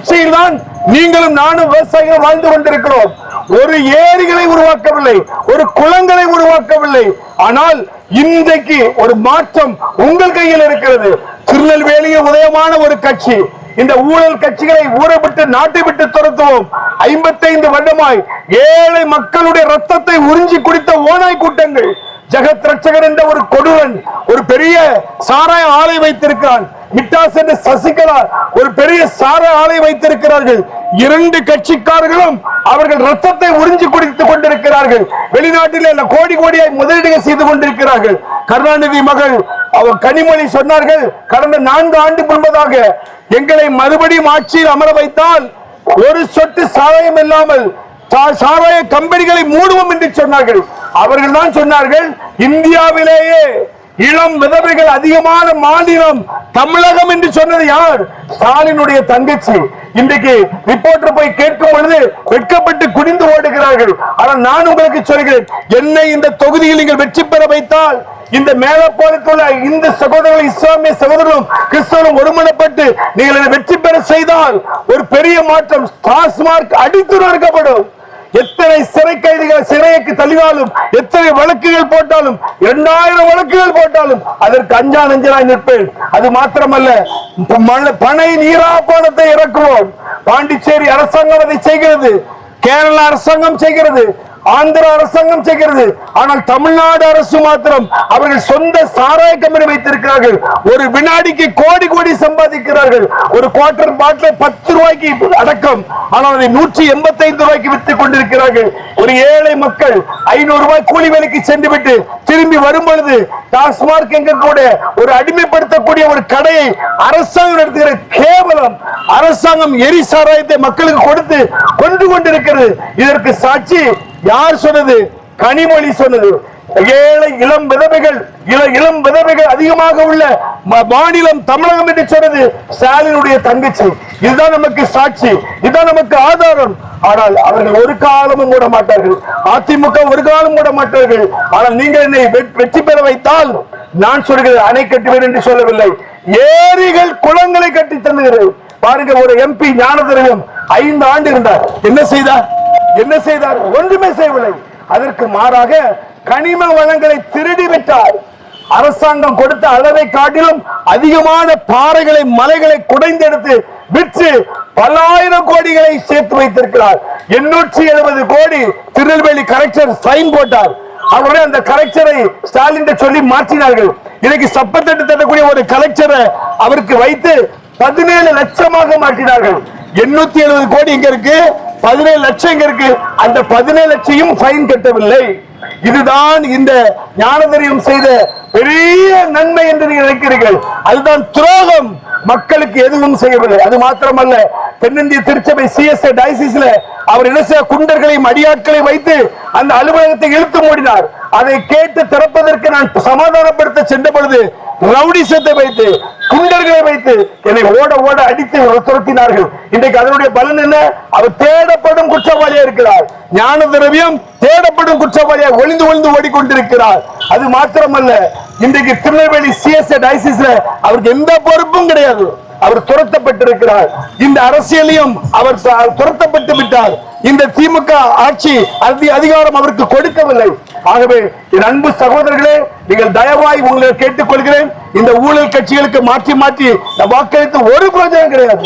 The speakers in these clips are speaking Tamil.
குச்சியில் தான் நீங்களும் நானும் விவசாயிகள் வாழ்ந்து கொண்டிருக்கிறோம். ஒரு ஏரிகளை உருவாக்கவில்லை ஒரு குளங்களை உருவாக்கவில்லை. ஆனால் இன்றைக்கு ஒரு மாற்றம் உங்கள் கையில் இருக்கிறது. திருநெல்வேலியில் உதயமான ஒரு கட்சி. இந்த ஊழல் கட்சிகளை ஊற விட்டு நாட்டை விட்டு துரத்துவோம். ஐம்பத்தைந்து வருடமாய் ஏழை மக்களுடைய ரத்தத்தை உறிஞ்சி குடித்த ஓனாய் கூட்டங்கள். ஜெகத் ரட்சகர் என்ற ஒரு கொடுவன் ஒரு பெரிய சாராய ஆலை வைத்திருக்கிறான். மிட்டாஸ் என்ற சசிகலா ஒரு பெரிய சாராய ஆலை வைத்திருக்கிறார்கள். இரண்டு கட்சிக்காரர்களும் அவர்கள் ரத்தத்தை உறிஞ்சி குடித்துக் கொண்டிருக்கிறார்கள். வெளிநாட்டில் கோடி கோடியாய் முதலீடுகள் செய்து கொண்டிருக்கிறார்கள். கருணாநிதி மகள் அவர் கனிமொழி சொன்னார்கள் கடந்த நான்கு ஆண்டு முன்பதாக எங்களை மறுபடியும் ஆட்சியில் அமர வைத்தால் ஒரு சொட்டு சாராயம் இல்லாமல் சா- சாராய கம்பெனிகளை மூடுவோம் என்று சொன்னார்கள். அவர்கள் தான் சொன்னார்கள் இந்தியாவிலேயே இளம் விதவைகள் அதிகமான மாநிலம் தமிழகம் என்று சொன்னது யார்? ஸ்டாலினுடைய தங்கச்சி. இன்றைக்கு ரிப்போர்ட்டர் போய் கேட்கும் பொழுது வெட்கப்பட்டு குனிந்து ஓடுகிறார்கள். ஆனால் நான் உங்களுக்கு சொல்கிறேன் என்னை இந்த தொகுதியில் நீங்கள் வெற்றி பெற வைத்தால் இந்த மேலப்போருக்குள்ள இந்த சகோதரர்கள் இஸ்லாமிய சகோதரர்களும் கிறிஸ்தவரும் ஒருமனப்பட்டு நீங்கள் வெற்றி பெற செய்தால் ஒரு பெரிய மாற்றம் டாஸ்மார்க் அடித்து நொறுக்கப்படும் எத்தனை சிறை கைதிகள் சிறைக்கு தள்ளினாலும் எத்தனை வழக்குகள் போட்டாலும் இரண்டாயிரம் வழக்குகள் போட்டாலும் அதற்கு அஞ்சா நஞ்சனாய் நிற்பேன். அது மாத்திரமல்ல பனை நீரா பணத்தை இறக்குவோம். பாண்டிச்சேரி அரசாங்கம் அதை செய்கிறது. கேரள அரசாங்கம் செய்கிறது. ஆந்திர அரசாங்கம் செய்கிறது. ஆனால் தமிழ்நாடு அரசு மாத்திரம் அவர்கள் சொந்த சாராய கம்பெனி வைத்திருக்கிறார்கள். ஒரு வினாடிக்கு கோடி கோடி சம்பாதிக்கிறார்கள். ஒரு குவார்டர் பாட்டில் பத்து ரூபாய்க்கு அடக்கம். ஆனால் அதை நூற்றி எண்பத்தி ஐந்து ரூபாய்க்கு வித்துக் கொண்டிருக்கிறார்கள். ஒரு ஏழை மக்கள் ஐநூறு ரூபாய் கூலி வேலைக்கு சென்று விட்டு திரும்பி வரும் பொழுது டாஸ்மார்க் எங்க கூட ஒரு அடிமைப்படுத்தக்கூடிய ஒரு கடையை அரசாங்கம் நடத்துகிற கேவலம் அரசாங்கம் எரி சாராயத்தை மக்களுக்கு கொடுத்து கொண்டு கொண்டிருக்கிறது. இதற்கு சாட்சி யார் சொன்னது? கனிமொழி சொன்னது. ஏழை இளம் விதவைகள் இளம் விதவைகள் அதிகமாக உள்ள மாநிலம் தமிழகம் என்று சொன்னது ஸ்டாலினுடைய தங்கச்சி. இதுதான் நமக்கு சாட்சி. இதுதான் நமக்கு ஆதாரம். ஆனால் அவர்கள் ஒரு காலமும் மூட மாட்டார்கள். அதிமுக ஒரு காலம் மூட மாட்டார்கள். ஆனால் நீங்கள் என்னை வெற்றி பெற வைத்தால் நான் சொல்கிறேன் அணை கட்டுவேன் என்று சொல்லவில்லை. ஏரிகள் குளங்களை கட்டி தந்துகிறேன். பாருங்க ஒரு எம்பி ஞானதரையும் ஐந்து ஆண்டு இருந்தார். என்ன செய்தார்? என்ன செய்தார்? ஒன்றுமே செய்யவில்லை. அதற்கு மாறாக கனிம வளங்களை திருடி விட்டார். அரசாங்கம் கொடுத்த அளவை காட்டிலும் அதிகமான பாறைகளை மலைகளை குடைந்தெடுத்து விற்று பல்லாயிரம் கோடிகளை சேர்த்து வைத்திருக்கிறார். எண்ணூற்றி எழுபது கோடி திருநெல்வேலி கலெக்டர் சைன் போட்டார். அவருடைய அந்த கலெக்டரை ஸ்டாலின் சொல்லி மாற்றினார்கள். இன்னைக்கு சப்பத்தட்டு தட்டக்கூடிய ஒரு கலெக்டரை அவருக்கு வைத்து பதினேழு லட்சமாக மாற்றினார்கள். எண்ணூத்தி எழுபது கோடி இங்க இருக்கு. பதினேழு லட்சம் இருக்கு. அந்த பதினேழு லட்சம் ஃபைன் கட்டவில்லை. இதுதான் இந்த ஞானதரியம் செய்த பெரிய நன்மை என்று நீங்கள் நினைக்கிறீர்கள். அதுதான் துரோகம். மக்களுக்கு எதுவும் செய்யவில்லை. அது மாத்திரமல்ல தென்னிந்திய திருச்சபை சிஎஸ்ஏ டைசிஸ்ல அவர் என்ன குண்டர்களையும் அடியாட்களையும் வைத்து அந்த அலுவலகத்தை இழுத்து மூடினார். அதை கேட்டு திறப்பதற்கு நான் சமாதானப்படுத்த சென்ற பொழுது ரவுடிசத்தை வைத்து குண்டர்களை வைத்து என்னை ஓட ஓட அடித்து துரத்தினார்கள். இன்றைக்கு அதனுடைய பலன் என்ன? அவர் தேடப்படும் குற்றவாளியா இருக்கிறார். ஞான திரவியம் தேடப்படும் குற்றவாளியா ஒளிந்து ஒளிந்து ஓடிக்கொண்டிருக்கிறார். அது மாத்திரமல்ல இன்றைக்கு திருநெல்வேலி சிஎஸ்ஐ டைசிஸ்ல அவருக்கு எந்த பொறுப்பும் கிடையாது. அவர் துரத்தப்பட்டிருக்கிறார். இந்த அரசியலையும் அவர் துரத்தப்பட்டு விட்டார். இந்த திமுக ஆட்சி அதி- அதிகாரம் அவருக்கு கொடுக்கவில்லை. ஆகவே என் அன்பு சகோதரர்களே நீங்கள் தயவாய் உங்களை கேட்டுக் கொள்கிறேன் இந்த ஊழல் கட்சிகளுக்கு மாற்றி மாற்றி வாக்களித்து ஒரு பிரயோஜனம் கிடையாது.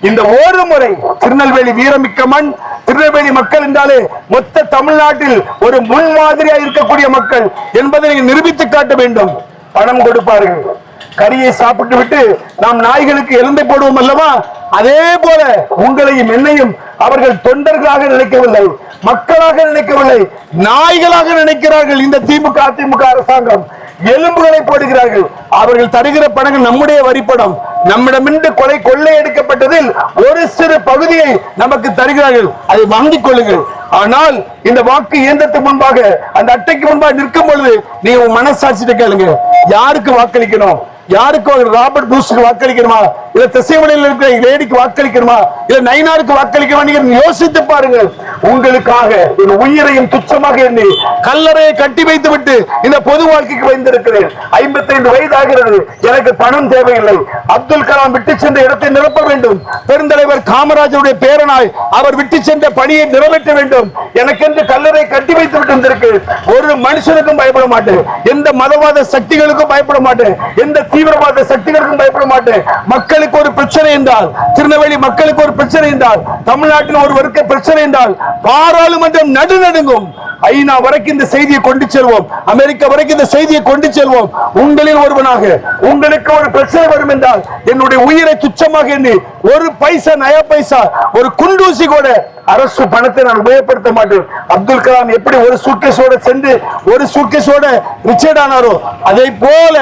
இந்த ஒரு முறை திருநெல்வேலி வீரமிக்க மண் திருநெல்வேலி மக்கள் என்றாலே மொத்த தமிழ்நாட்டில் ஒரு முன்மாதிரியா இருக்கக்கூடிய மக்கள் என்பதை நீங்கள் நிரூபித்து காட்ட வேண்டும். பணம் கொடுப்பார்கள். கறியை சாப்பிட்டு விட்டு நாம் நாய்களுக்கு எலும்பை போடுவோம் அல்லவா? அதே போல உங்களையும் என்னையும் அவர்கள் தொண்டர்களாக நினைக்கவில்லை மக்களாக நினைக்கவில்லை நாய்களாக நினைக்கிறார்கள் இந்த திமுக அதிமுக அரசாங்கம். எலும்புகளை போடுகிறார்கள். அவர்கள் தருகிற பணங்கள் நம்முடைய வரிப்படம். நம்மிடமிருந்து கொலை கொள்ளை எடுக்கப்பட்டதில் ஒரு சிறு பகுதியை நமக்கு தருகிறார்கள். அதை வாங்கிக் கொள்ளுங்கள். ஆனால் இந்த வாக்கு இயந்திரத்துக்கு முன்பாக அந்த அட்டைக்கு முன்பாக நிற்கும் பொழுது நீ உன் மனசாட்சிட்டு கேளுங்க. யாருக்கு வாக்களிக்கணும்? யாருக்கு ராபர்ட் புஷுக்கு வாக்களிக்கணுமா? இல்ல திசைவனையில் இருக்கிற லேடிக்கு வாக்களிக்கணுமா? இல்ல நைனாருக்கு வாக்களிக்கணுமா? நீங்க யோசித்து பாருங்கள். உங்களுக்காக என் உயிரையும் துச்சமாக எண்ணி கல்லறையை கட்டி வைத்து விட்டு இந்த பொது வாழ்க்கைக்கு வந்திருக்கிறேன். ஐம்பத்தைந்து வயது ஆகிறது எனக்கு பணம் தேவையில்லை. அப்துல் கலாம் விட்டு சென்ற இடத்தை நிரப்ப வேண்டும். பெருந்தலைவர் காமராஜருடைய பேரனாய் அவர் விட்டு சென்ற பணியை நிறைவேற்ற வேண்டும். எனக்கென்று கல்லறை கட்டி வைத்து விட்டு வந்திருக்கு. ஒரு மனுஷனுக்கும் பயப்பட மாட்டேன். எந்த மதவாத சக்திகளுக்கும் பயப்பட மாட்டேன். எந்த தீவிரவாத சக்திகளுக்கும் பயப்பட மாட்டேன். மக்கள் மக்களுக்கு ஒரு பிரச்சனை என்றால் திருநெல்வேலி மக்களுக்கு ஒரு பிரச்சனை என்றால் தமிழ்நாட்டில் ஒருவருக்கு பிரச்சனை என்றால் பாராளுமன்றம் நடுநடுங்கும். ஐநா வரைக்கும் இந்த செய்தியை கொண்டு செல்வோம். அமெரிக்கா வரைக்கும் இந்த செய்தியை கொண்டு செல்வோம். உங்களில் ஒருவனாக உங்களுக்கு ஒரு பிரச்சனை வரும் என்றால் என்னுடைய உயிரை துச்சமாக எண்ணி ஒரு பைசா நயா பைசா ஒரு குண்டூசி கூட அரசு பணத்தை நான் உபயோகப்படுத்த மாட்டேன். அப்துல் கலாம் எப்படி ஒரு சூட்கேஸோட சென்று ஒரு சூட்கேஸோட ரிச்சர்ட் ஆனாரோ அதை போல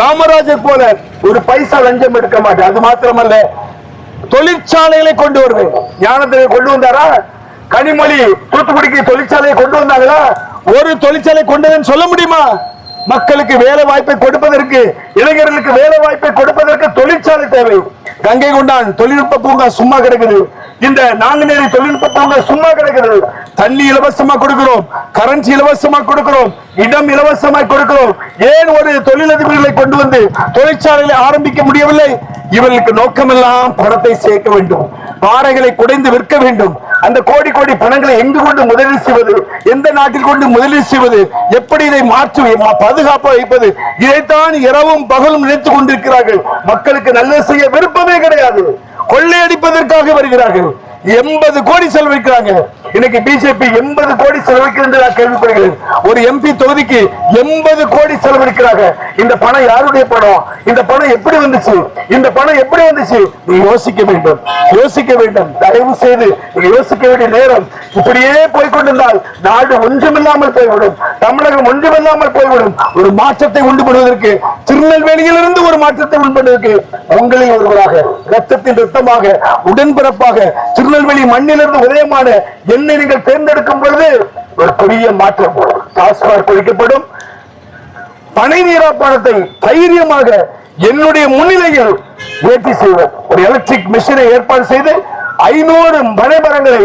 காமராஜர் போல ஒரு பைசா லஞ்சம் எடுக்க மாட்டேன். அது மாத்திரமல்ல தொழிற்சாலைகளை கொண்டு வருவேன். ஞானத்தை கொண்டு வந்தாரா? கனிமொழி தூத்துக்குடிக்கு தொழிற்சாலையை கொண்டு வந்தாங்களா? ஒரு தொழிற்சாலை கொண்டதுன்னு சொல்ல முடியுமா? மக்களுக்கு வேலை வாய்ப்பை கொடுப்பதற்கு இளைஞர்களுக்கு வேலை வாய்ப்பை கொடுப்பதற்கு தொழிற்சாலை தேவை. கங்கை கொண்டான் தொழில்நுட்ப பூங்கா சும்மா கிடைக்குது. இந்த நாங்குநேரி தொழில்நுட்ப பூங்கா சும்மா கிடைக்குது. தண்ணி இலவசமா கொடுக்கிறோம் கரன்சி இலவசமா கொடுக்கிறோம் இடம் இலவசமா கொடுக்கிறோம். ஏன் ஒரு தொழிலதிபர்களை கொண்டு வந்து தொழிற்சாலைகளை ஆரம்பிக்க முடியவில்லை? இவர்களுக்கு நோக்கமெல்லாம் பணத்தை சேர்க்க வேண்டும். பாறைகளை குடைந்து விற்க வேண்டும். அந்த கோடி கோடி பணங்களை எங்கு கொண்டு முதலீடு செய்வது? எந்த நாட்டில் கொண்டு முதலீடு செய்வது? எப்படி இதை மாற்றி பாதுகாப்பு வைப்பது? இதைத்தான் இரவும் பகலும் நினைத்துக் கொண்டிருக்கிறார்கள். மக்களுக்கு நல்லது செய்ய விருப்பமே கிடையாது. கொள்ளையடிப்பதற்காக வருகிறார்கள். எண்பது கோடி செலவழிக்கிறாங்க. இன்னைக்கு பிஜேபி எண்பது கோடி செலவழிக்கிறது நான் கேள்விப்படுகிறேன். ஒரு எம்பி தொகுதிக்கு எண்பது கோடி செலவழிக்கிறாங்க. இந்த பணம் யாருடைய பணம்? இந்த பணம் எப்படி வந்துச்சு? இந்த பணம் எப்படி வந்துச்சு? நீ யோசிக்க வேண்டும். யோசிக்க வேண்டும். தயவு செய்து யோசிக்க வேண்டிய நேரம் இப்படியே போய்கொண்டிருந்தால் நாடு ஒன்றுமில்லாமல் போய்விடும். தமிழகம் ஒன்றுமில்லாமல் போய்விடும். ஒரு மாற்றத்தை உண்டு பண்ணுவதற்கு திருநெல்வேலியிலிருந்து ஒரு மாற்றத்தை உண்டு பண்ணுவதற்கு உங்களில் ஒருவராக ரத்தத்தின் ரத்தமாக உடன்பிறப்பாக திருநெல்வேலி மண்ணிலிருந்து உதயமான என்னை நீங்கள் தேர்ந்தெடுக்கும் பொழுது ஒரு பெரிய மாற்றம் டாஸ்மாக் ஒழிக்கப்படும் பனை நீரா தைரியமாக என்னுடைய முன்னிலையில் ஏற்றி செய்வோம் ஒரு எலக்ட்ரிக் மிஷினை ஏற்பாடு செய்து ஐநூறு பனைமரங்களை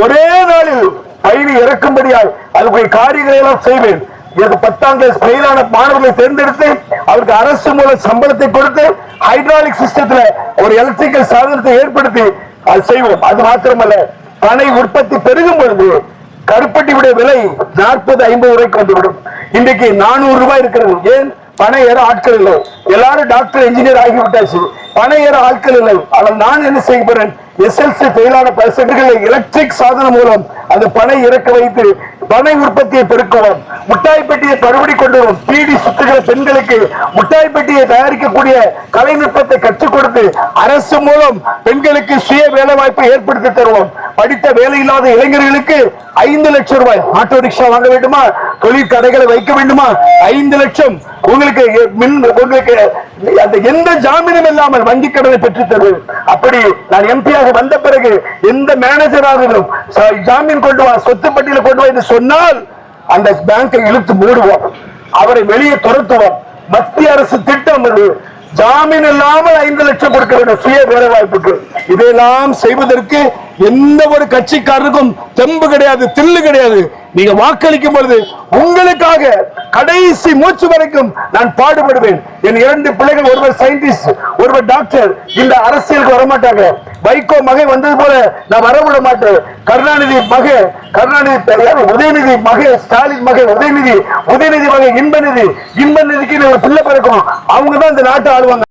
ஒரே நாளில் பயணி இறக்கும்படியால் அதுக்குரிய காரியங்களை எல்லாம் செய்வேன். எனக்கு பத்தாம் கிளாஸ் ஃபெயிலான மாணவர்களை தேர்ந்தெடுத்து அவருக்கு அரசு மூலம் சம்பளத்தை கொடுத்து ஹைட்ராலிக் சிஸ்டத்துல ஒரு எலக்ட்ரிக்கல் சாதனத்தை ஏற்படுத்தி அது செய்வோம். அது மாத்திரமல்ல பனை உற்பத்தி பெருகும் பொழுது கருப்பட்டியுடைய விலை நாற்பது ஐம்பது ரூபாய்க்கு வந்துவிடும். இன்றைக்கு நானூறு ரூபாய் இருக்கிறது. ஏன்? பணம் ஏற ஆட்கள் இல்லை. எல்லாரும் டாக்டர் இன்ஜினியர் ஆகிவிட்டாச்சு. பணம் ஏற ஆட்கள் இல்லை. ஆனால் நான் என்ன செய்ய போறேன்? எஸ்எல்சி ஃபெயிலான பர்சன்ட்களை எலக்ட்ரிக் சாதனம் மூலம் அந்த பனை இறக்க வைத்து பனை உற்பத்தியை பெருக்கவும் முட்டாய் பெட்டியை மறுபடி கொண்டு வரும் பீடி சுத்துகிற பெண்களுக்கு முட்டாய் பெட்டியை தயாரிக்கக்கூடிய கலைநுட்பத்தை கற்றுக் கொடுத்து அரசு மூலம் பெண்களுக்கு சுய வேலை வாய்ப்பை ஏற்படுத்தி தருவோம். படித்த வேலை இல்லாத இளைஞர்களுக்கு ஐந்து லட்சம் ரூபாய் ஆட்டோ ரிக்ஷா வாங்க வேண்டுமா? தொழிற்கடைகளை வைக்க வேண்டுமா? ஐந்து லட்சம் உங்களுக்கு மின் உங்களுக்கு அந்த எந்த ஜாமீனும் இல்லாமல் வங்கி கடனை பெற்றுத்தது. தருவேன் அப்படி நான் எம்பியாக வந்த பிறகு எந்த மேனேஜராகவும் ஜாமீன் கொண்டு வா சொத்து பட்டியல கொண்டு வா என்று சொன்னால் அந்த பேங்கை இழுத்து மூடுவோம். அவரை வெளியே துரத்துவோம். மத்திய அரசு திட்டம் அது. ஜாமீன் இல்லாமல் ஐந்து லட்சம் கொடுக்க வேண்டும் சுய வேலை வாய்ப்புக்கு இதையெல்லாம் செய்வதற்கு எந்த ஒரு கட்சிக்காரருக்கும் தெம்பு கிடையாது தில்லு கிடையாது. நீங்க வாக்களிக்கும் பொழுது உங்களுக்காக கடைசி மூச்சு வரைக்கும் நான் பாடுபடுவேன். என் இரண்டு பிள்ளைகள் ஒருவர் சயின்டிஸ்ட் ஒருவர் டாக்டர் இந்த அரசியலுக்கு வரமாட்டாங்க வைகோ மகை வந்தது போல நான் வரவிட மாட்டேன். கருணாநிதி மகை கருணாநிதி யாரு? உதயநிதி மகை ஸ்டாலின் மகை உதயநிதி உதயநிதி மகை இன்பநிதி. இன்பநிதிக்கு ஒரு பிள்ளை பிறக்கும். அவங்க தான் இந்த நாட்டை ஆளுவாங்க.